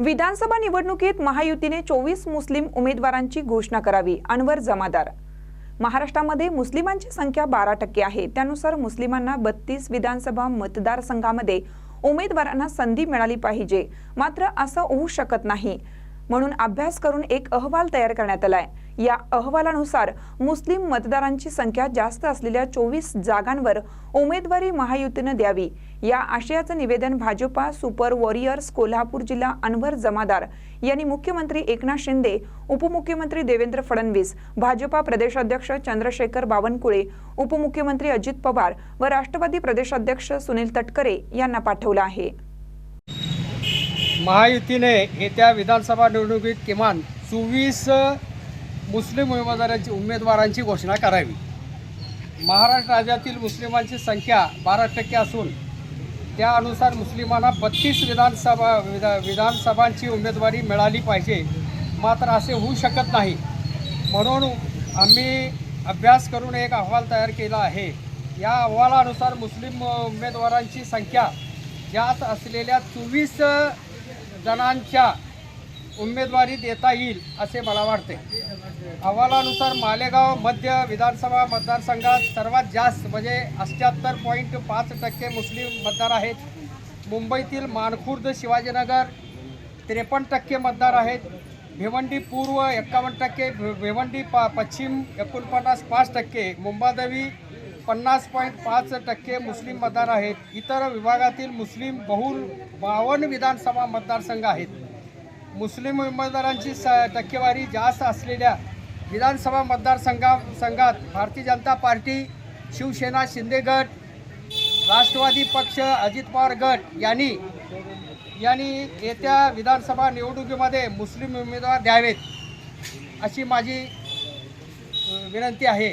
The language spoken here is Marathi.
विधानसभा निवडणुकीत महायुतीने चोवीस मुस्लिम उमेदवारांची घोषणा करावी अनवर जमादार. महाराष्ट्रामध्ये मुस्लिमांची संख्या बारा टक्के आहे. त्यानुसार मुस्लिमांना बत्तीस विधानसभा मतदारसंघामध्ये उमेदवारांना संधी मिळाली पाहिजे. मात्र असं होऊ शकत नाही. म्हणून अभ्यास करून एक अहवाल तयार करण्यात आलाय या अहवालानुसार मुस्लिम मतदारांची संख्या जास्त असलेल्या चोवीस जागांवर उमेदवारी महायुतीनं द्यावी. या आशयाचं निवेदन भाजपा सुपर वॉरियर्स कोल्हापूर जिल्हा अनवर जमादार यांनी मुख्यमंत्री एकनाथ शिंदे उपमुख्यमंत्री देवेंद्र फडणवीस भाजपा प्रदेशाध्यक्ष चंद्रशेखर बावनकुळे उपमुख्यमंत्री अजित पवार व राष्ट्रवादी प्रदेशाध्यक्ष सुनील तटकरे यांना पाठवलं आहे. महायुतीने येत्या विधानसभा निवडणुकीत किमान चोवीस मुस्लिम उमेदवारांची उमेदवारांची घोषणा करावी. महाराष्ट्र राज्यातील मुस्लिमांची संख्या बारा टक्के असून त्यानुसार मुस्लिमांना बत्तीस विधानसभा विधा विधानसभांची उमेदवारी मिळाली पाहिजे. मात्र असे होऊ शकत नाही. म्हणून आम्ही अभ्यास करून एक अहवाल तयार केला आहे. या अहवालानुसार मुस्लिम उमेदवारांची संख्या जास्त असलेल्या चोवीस जणांच्या उमेदवारी देता येईल असे मला वाटते. अहवालानुसार मालेगाव मध्य विधानसभा मतदारसंघात सर्वात जास्त म्हणजे अठ्ठ्याहत्तर पॉईंट पाच टक्के मुस्लिम मतदार आहेत. मुंबईतील मानखुर्द शिवाजीनगर त्रेपन्न टक्के मतदार आहेत. भिवंडी पूर्व एक्कावन्न टक्के भि- भिवंडी पा पश्चिम एकोणपन्नास पाच टक्के मुंबादेवी पन्नास पॉईंट पाच टक्के मुस्लिम मतदार आहेत. इतर विभागातील मुस्लिम बहुल बावन्न विधानसभा मतदारसंघ आहेत. मुस्लिम उमेदवारांची स टक्केवारी जास्त असलेल्या विधानसभा मतदारसंघा संघात भारतीय जनता पार्टी शिवसेना शिंदे गट राष्ट्रवादी पक्ष अजित पवार गट यांनी यांनी येत्या विधानसभा निवडणुकीमध्ये मुस्लिम उमेदवार द्यावेत अशी माझी विनंती आहे.